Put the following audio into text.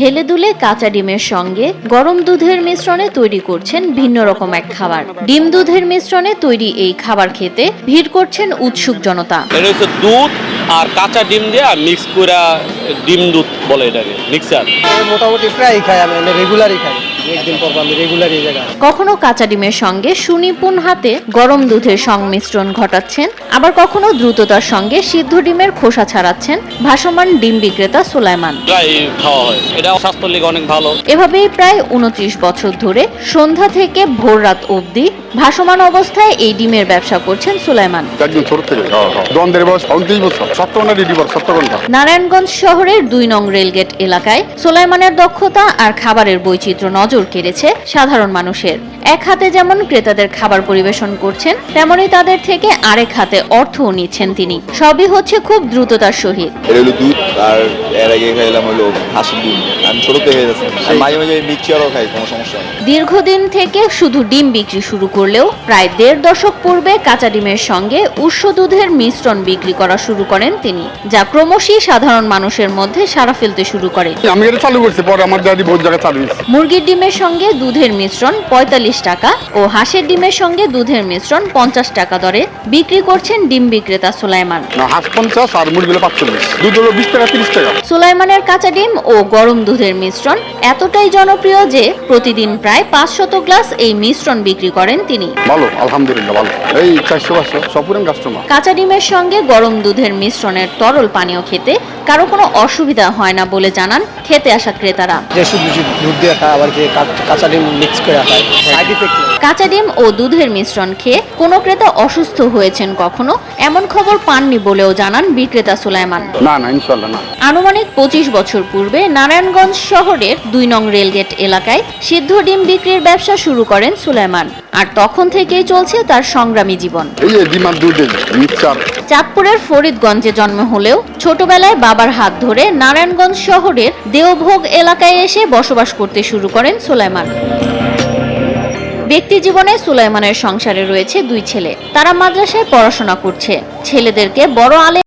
হেলে দুলে কাঁচা ডিমের সঙ্গে গরম দুধের মিশ্রণে তৈরি করছেন ভিন্ন রকম এক খাবার। ডিম দুধের মিশ্রণে তৈরি এই খাবার খেতে ভিড় করছেন উৎসুক জনতা। হচ্ছে দুধ আর কাঁচা ডিম দিয়ে মিক্স করে ডিম দুধ বলে এটাকে মিক্সার? মোটামুটি প্রায়ই খাই আমি রেগুলারই খাই। একদিন পর পর আমি রেগুলার এই কখনো কাঁচা ডিমের সঙ্গে সুনিপুণ হাতে গরম দুধের সংমিশ্রণ ঘটাচ্ছেন আবার কখনো দ্রুততার সঙ্গে সিদ্ধ ডিমের খোসা ছাড়াচ্ছেন ভাসমান ডিম বিক্রেতা সুলাইমান। প্রায় খাওয়া হয় এটা স্বাস্থ্যের লিগে অনেক ভালো। এভাবেই প্রায় উনত্রিশ বছর ধরে সন্ধ্যা থেকে ভোর রাত অবধি ভাসমান অবস্থায় এই ডিমের ব্যবসা করছেন সুলাইমান। একদম ছোট থেকে হ্যাঁ হ্যাঁ। দ্বন্দ্বের বয়স উনত্রিশ বছর সত্য ঘণ্টা ডিউটি শহরের দুই নং রেলগেট এলাকায় সোলাইমানের দক্ষতা আর খাবারের বৈচিত্র্য নজর কেড়েছে সাধারণ মানুষের। এক হাতে যেমন ক্রেতাদের খাবার পরিবেশন করছেন তেমনই তাদের থেকে আরেক হাতে অর্থও নিচ্ছেন তিনি। সবই হচ্ছে খুব দ্রুততার সহিত। দুধ আর এর আগে খাইলাম হলো হাঁসের ডিম। আমি ছোট থেকে মাঝে মাঝে মিক্সচারও খাই কোনো সমস্যা দীর্ঘদিন থেকে শুধু ডিম বিক্রি শুরু করলেও প্রায় দেড় দশক পূর্বে কাঁচা ডিমের সঙ্গে উৎস দুধের মিশ্রণ বিক্রি করা শুরু করেন তিনি যা ক্রমশই সাধারণ মানুষের মধ্যে সারা ফেলতে শুরু করে। আমি এটা চালু করছি পরে আমার দাদি বহুত জায়গায় চালু হয়েছে মুরগির ডিমের সঙ্গে দুধের মিশ্রণ পঁয়তাল্লিশ টাকা ও হাঁসের ডিমের সঙ্গে দুধের মিশ্রণ পঞ্চাশ টাকা দরে। বিক্রি করছেন ডিম বিক্রেতা সুলাইমান। হাঁস পঞ্চাশ আর মুরগিগুলো পাঁচচল্লিশ। দুধ হলো বিশ টাকা তিরিশ টাকা। সুলাইমানের কাঁচা ডিম ও গরম দুধের মিশ্রণ এতটাই জনপ্রিয় যে প্রতিদিন প্রায় পাঁচশত গ্লাস এই মিশ্রণ বিক্রি করেন তিনি। ভালো আলহামদুলিল্লাহ ভালো। এই চারশো পাঁচশো সব কাস্টমার কাঁচা ডিমের সঙ্গে গরম দুধের মিশ্রণের তরল পানীয় খেতে কারও কোনো অসুবিধা হয় না বলে জানান খেতে আসা ক্রেতারা। যে শুধু দুধ দিয়ে খায়, আবার যে কাঁচা ডিম মিক্স করে খায় সাইড ইফেক্ট কাঁচা ডিম ও দুধের মিশ্রণ খেয়ে কোনো ক্রেতা অসুস্থ হয়েছেন কখনো? এমন খবর পাননি বলেও জানান বিক্রেতা সুলাইমান। না না ইনশাল্লাহ না। আনুমানিক পঁচিশ বছর পূর্বে নারায়ণগঞ্জ শহরের দুই নং রেলগেট এলাকায় সিদ্ধ ডিম বিক্রির ব্যবসা শুরু করেন সুলাইমান আর তখন থেকেই চলছে তার সংগ্রামী জীবন। এই যে ডিমার দুধে মিক্সচার চাঁদপুরের ফরিদগঞ্জে জন্ম হলেও ছোটবেলায় বাবার হাত ধরে নারায়ণগঞ্জ শহরের দেওভোগ এলাকায় এসে বসবাস করতে শুরু করেন সুলাইমান। ব্যক্তি জীবনে সুলাইমানের সংসারে রয়েছে দুই ছেলে। তারা মাদ্রাসায় পড়াশোনা করছে। ছেলেদেরকে বড় আলে